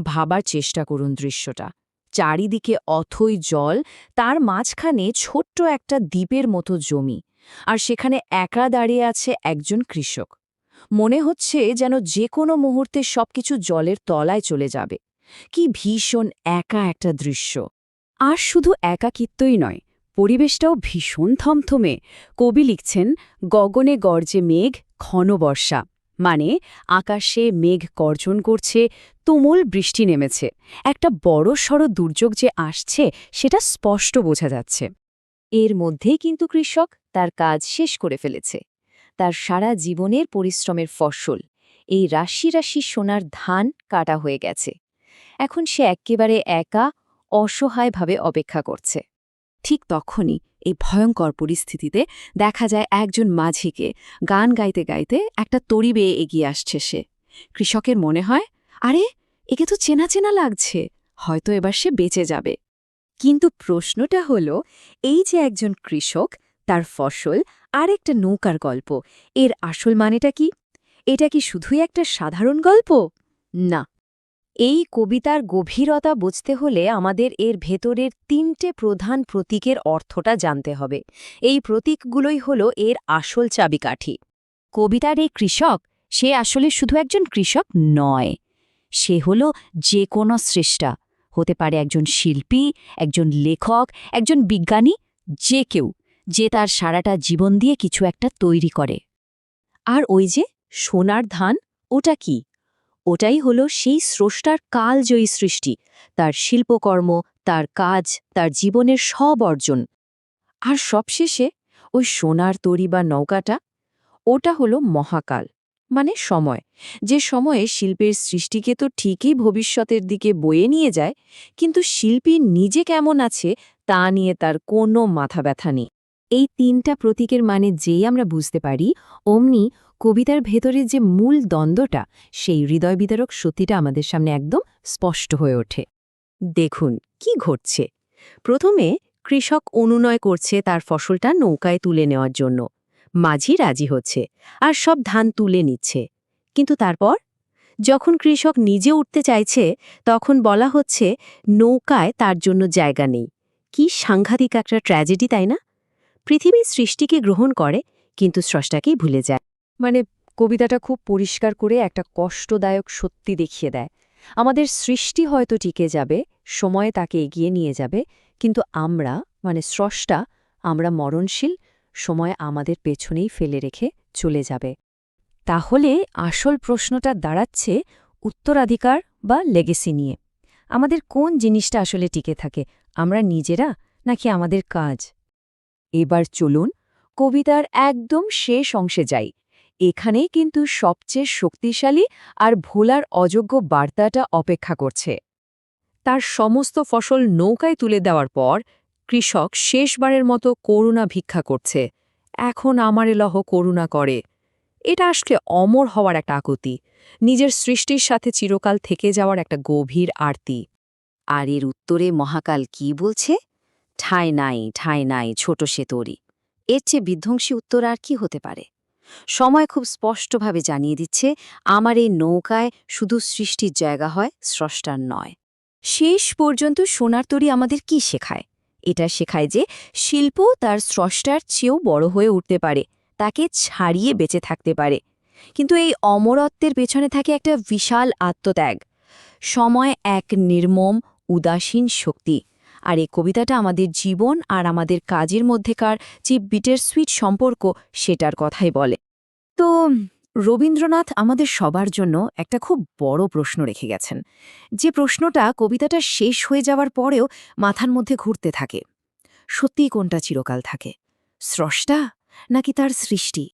ভাবার চেষ্টা করুন দৃশ্যটা। চারিদিকে অথই জল, তার মাঝখানে ছোট্ট একটা দ্বীপের মতো জমি, আর সেখানে একা দাঁড়িয়ে আছে একজন কৃষক। মনে হচ্ছে যেন যে কোনো মুহূর্তে সবকিছু জলের তলায় চলে যাবে। কি ভীষণ একা একটা দৃশ্য। আর শুধু একাকিত্বই নয়, পরিবেশটাও ভীষণ থমথমে। কবি লিখছেন, গগনে গর্জে মেঘ, ঘন বর্ষা। মানে আকাশে মেঘ গর্জন করছে, তুমুল বৃষ্টি নেমেছে। একটা বড় সড় দুর্যোগ যে আসছে, সেটা স্পষ্ট বোঝা যাচ্ছে। এর মধ্যেই কিন্তু কৃষক তার কাজ শেষ করে ফেলেছে। তার সারা জীবনের পরিশ্রমের ফসল, এই রাশি রাশি সোনার ধান কাটা হয়ে গেছে। এখন সে একেবারে একা, অসহায়ভাবে অপেক্ষা করছে। ঠিক তখনই এই ভয়ঙ্কর পরিস্থিতিতে দেখা যায় একজন মাঝিকে গান গাইতে গাইতে একটা তরি বেয়ে এগিয়ে আসছে সে। কৃষকের মনে হয়, আরে, একে তো চেনা চেনা লাগছে, হয়তো এবার সে বেঁচে যাবে। কিন্তু প্রশ্নটা হল, এই যে একজন কৃষক, তার ফসল আর একটা নৌকার গল্প, এর আসল মানেটা কি? এটা কি শুধুই একটা সাধারণ গল্প? না। এই কবিতার গভীরতা বুঝতে হলে আমাদের এর ভেতরের তিনটে প্রধান প্রতীকের অর্থটা জানতে হবে। এই প্রতীকগুলোই হল এর আসল চাবিকাঠি। কবিতার এই কৃষক, সে আসলে শুধু একজন কৃষক নয়, সে হল যে কোনো সৃষ্টা, হতে পারে একজন শিল্পী, একজন লেখক, একজন বিজ্ঞানী, যে কেউ, যে তার সারাটা জীবন দিয়ে কিছু একটা তৈরি করে। আর ওই যে সোনার ধান, ওটা কি? ওটাই হলো সেই স্রষ্টার কালজয়ী সৃষ্টি, তার শিল্পকর্ম, তার কাজ, তার জীবনের সব অর্জন। আর সবশেষে ওই সোনার তরি বা নৌকাটা, ওটা হলো মহাকাল মানে সময়। যে সময়ে শিল্পের সৃষ্টিকে তো ঠিকই ভবিষ্যতের দিকে বয়ে নিয়ে যায়, কিন্তু শিল্পী নিজে কেমন আছে তা নিয়ে তার কোনো মাথা ব্যথা নেই। এই তিনটা প্রতীকের মানে যেই আমরা বুঝতে পারি, অমনি কবিতার ভেতরে যে মূল দ্বন্দ্বটা, সেই হৃদয় বিদারক সত্যিটা আমাদের সামনে একদম স্পষ্ট হয়ে ওঠে। দেখুন, কি ঘটছে? প্রথমে কৃষক অনুনয় করছে তার ফসলটা নৌকায় তুলে নেওয়ার জন্য। মাঝি রাজি হচ্ছে আর সব ধান তুলে নিচ্ছে। কিন্তু তারপর? যখন কৃষক নিজে উঠতে চাইছে, তখন বলা হচ্ছে নৌকায় তার জন্য জায়গা নেই। কি সাংঘাতিক একটা ট্র্যাজেডি, তাই না? পৃথিবীর সৃষ্টিকে গ্রহণ করে, কিন্তু স্রষ্টাকেই ভুলে যায়। মানে কবিতাটা খুব পরিষ্কার করে একটা কষ্টদায়ক সত্যি দেখিয়ে দেয়। আমাদের সৃষ্টি হয়তো টিকে যাবে, সময়ে তাকে এগিয়ে নিয়ে যাবে, কিন্তু আমরা মানে স্রষ্টা, আমরা মরণশীল, সময় আমাদের পেছনেই ফেলে রেখে চলে যাবে। তাহলে আসল প্রশ্নটা দাঁড়াচ্ছে উত্তরাধিকার বা লেগেসি নিয়ে। আমাদের কোন জিনিসটা আসলে টিকে থাকে, আমরা নিজেরা নাকি আমাদের কাজ? এবার চলুন কবিতার একদম শেষ অংশে যাই। এখানেই কিন্তু সবচেয়ে শক্তিশালী আর ভোলার অযোগ্য বার্তাটা অপেক্ষা করছে। তার সমস্ত ফসল নৌকায় তুলে দেওয়ার পর কৃষক শেষবারের মতো করুণা ভিক্ষা করছে। এখন আমার লহ করুণা করে। এটা আসলে অমর হওয়ার একটা আকুতি, নিজের সৃষ্টির সাথে চিরকাল থেকে যাওয়ার একটা গভীর আরতি। আর এর উত্তরে মহাকাল কি বলছে? ঠাই নাই ঠাই নাই, ছোট সে তরি। এর চেয়ে বিধ্বংসী উত্তর আর কি হতে পারে? সময় খুব স্পষ্টভাবে জানিয়ে দিচ্ছে, আমার এই নৌকায় শুধু সৃষ্টির জায়গা হয়, স্রষ্টার নয়। শেষ পর্যন্ত সোনার তরি আমাদের কি শেখায়? এটা শেখায় যে শিল্প তার স্রষ্টার চেয়েও বড় হয়ে উঠতে পারে, তাকে ছাড়িয়ে বেঁচে থাকতে পারে। কিন্তু এই অমরত্বের পেছনে থাকে একটা বিশাল আত্মত্যাগ। সময় এক নির্মম, উদাসীন শক্তি। আর এই কবিতাটা আমাদের জীবন আর আমাদের কাজের মধ্যেকার যে বিটের সুইট সম্পর্ক, সেটার কথাই বলে। তো, রবীন্দ্রনাথ আমাদের সবার জন্য একটা খুব বড় প্রশ্ন রেখে গেছেন। যে প্রশ্নটা কবিতাটা শেষ হয়ে যাওয়ার পরেও মাথার মধ্যে ঘুরতে থাকে। সত্যিই কোনটা চিরকাল থাকে? স্রষ্টা নাকি তার সৃষ্টি?